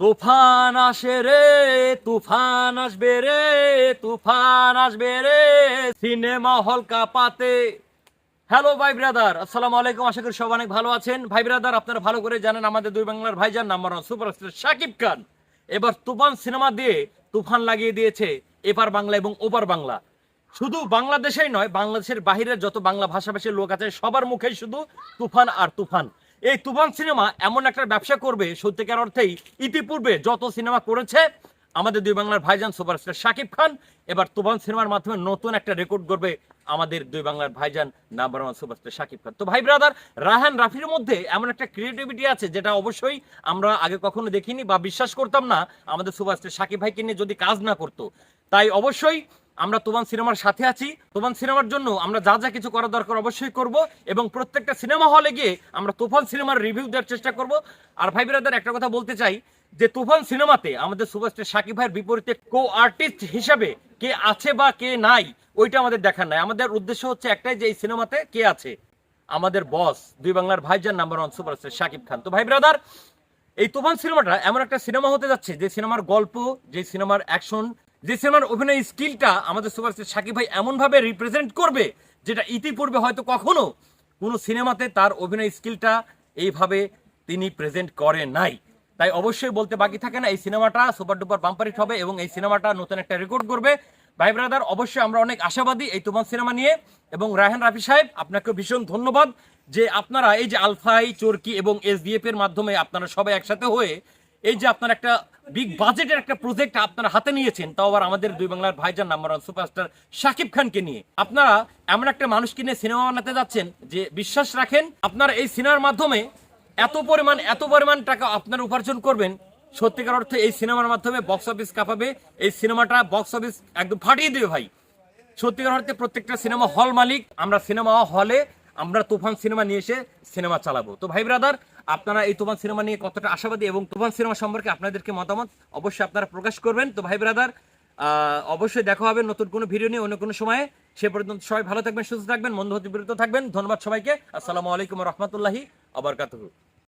তুফান আসে রে, তুফান আসবে রে, তুফান আসবে রে। Cinema hall কাপাতে। হ্যালো ভাই ব্রাদার আসসালামু আলাইকুম, আশা করি সব অনেক ভালো আছেন। ভাই ব্রাদার আপনারা ভালো করে জানেন, আমাদের দুই বাংলার ভাইজান number one superstar Shakib Khan. এবার তুফান সিনেমা দিয়ে তুফান লাগিয়ে দিয়েছে এপার বাংলা এবং ওপার বাংলা। শুধু বাংলাদেশেই নয়, বাংলাদেশের বাহিরের যত বাংলা ভাষাভাষীর লোক আছে, সবার মুখেই শুধু তুফান আর তুফান। এই তুফান সিনেমা এমন একটা ব্যবসা করবে, সত্যিকার অর্থেই ইতিপূর্বে যত সিনেমা করেছে, আমাদের দুই বাংলার ভাইজান সুপারস্টার শাকিব খান, এবার তুফান সিনেমার মাধ্যমে নতুন একটা রেকর্ড করবে আমাদের দুই বাংলার ভাইজান number one superstar Shakib Khan. তো ভাই ব্রাদার রাহান রাফির মধ্যে এমন একটা ক্রিয়েটিভিটি আছে যেটা অবশ্যই আমরা আগে কখনো দেখিনি বা বিশ্বাস করতাম না আমাদের সুপারস্টার শাকিব ভাইকে নিয়ে যদি কাজ না করতো। তাই অবশ্যই আমরা তোমান সিনেমার সাথে আছি। তোমান সিনেমার জন্য আমরা যা যা কিছু করা দরকার অবশ্যই করব এবং প্রত্যেকটা সিনেমা হলে গিয়ে আমরা তুফান সিনেমার রিভিউ দেওয়ার চেষ্টা করব। আর ভাই ব্রাদার একটা কথা বলতে চাই যে তুফান সিনেমাতে আমাদের সুপারস্টার সাকিব ভাইয়ের বিপরীতে কো আর্টিস্ট হিসাবে কে আছে বা কে নাই, ওইটা আমাদের দেখার নাই। আমাদের উদ্দেশ্য হচ্ছে একটাই যে এই সিনেমাতে কে আছে? আমাদের বস দুই বাংলার ভাইজান number one superstar Shakib Khan. তো ভাই ব্রাদার, এই তুফান সিনেমাটা এমন একটা সিনেমা হতে যাচ্ছে যে সিনেমার গল্প, যে সিনেমার অ্যাকশন যে সিনেমার অভিনয় স্কিলটা আমাদের সুপারস্টার শাকিব ভাই এমনভাবে রিপ্রেজেন্ট করবে, যেটা ইতিপূর্বে হয়তো কখনো কোনো সিনেমাতে তার অভিনয় স্কিলটা এইভাবে তিনি প্রেজেন্ট করে নাই। তাই অবশ্যই বলতে বাকি থাকে না, এই সিনেমাটা সুপার ডুপার বাম্পারিট হবে এবং এই সিনেমাটা নতুন একটা রেকর্ড করবে। ভাই ব্রাদার অবশ্যই আমরা অনেক আশাবাদী এই তুফান সিনেমা নিয়ে এবং রায়হান রাফি সাহেব আপনাকে ভীষণ ধন্যবাদ যে আপনারা এই যে আলফাই, চরকি এবং এসডিএফ এর মাধ্যমে আপনারা সবাই একসাথে হয়ে এই যে আপনার একটা বিগ বাজেটের একটা প্রজেক্ট আপনারা হাতে নিয়েছেন, তাও আবার আমাদের দুই বাংলার ভাইজান নাম্বার ওয়ান সুপারস্টার শাকিব খানকে নিয়ে। আপনারা এমন একটা মানুষকে নিয়ে সিনেমা বানাতে যাচ্ছেন যে বিশ্বাস রাখেন, আপনারা এই সিনেমার মাধ্যমে এত পরিমাণ এত পরিমাণ টাকা আপনারা উপার্জন করবেন। সত্যিকার অর্থে এই সিনেমার মাধ্যমে বক্স অফিস কাঁপাবে, এই সিনেমাটা বক্স অফিস একদম ফাটিয়ে দেবে ভাই। সত্যিকার অর্থে প্রত্যেকটা সিনেমা হল মালিক, আমরা সিনেমা হলে আমরা তুফান সিনেমা নিয়ে এসে সিনেমা চালাবো। তো ভাই ব্রাদার আপনারা এই তুফান সিনেমা নিয়ে কতটা আশাবাদী এবং তুফান সিনেমা সম্পর্কে আপনাদেরকে মতামত অবশ্যই আপনারা প্রকাশ করবেন। তো ভাই ব্রাদার অবশ্যই দেখা হবে নতুন কোনো ভিডিও নিয়ে অন্য কোনো সময়ে। সে পর্যন্ত সবাই ভালো থাকবেন, সুস্থ থাকবেন বন্ধু বিরত থাকবেন। ধন্যবাদ সবাইকে। আসসালামু আলাইকুম রহমতুল্লাহি আবরকাতুহু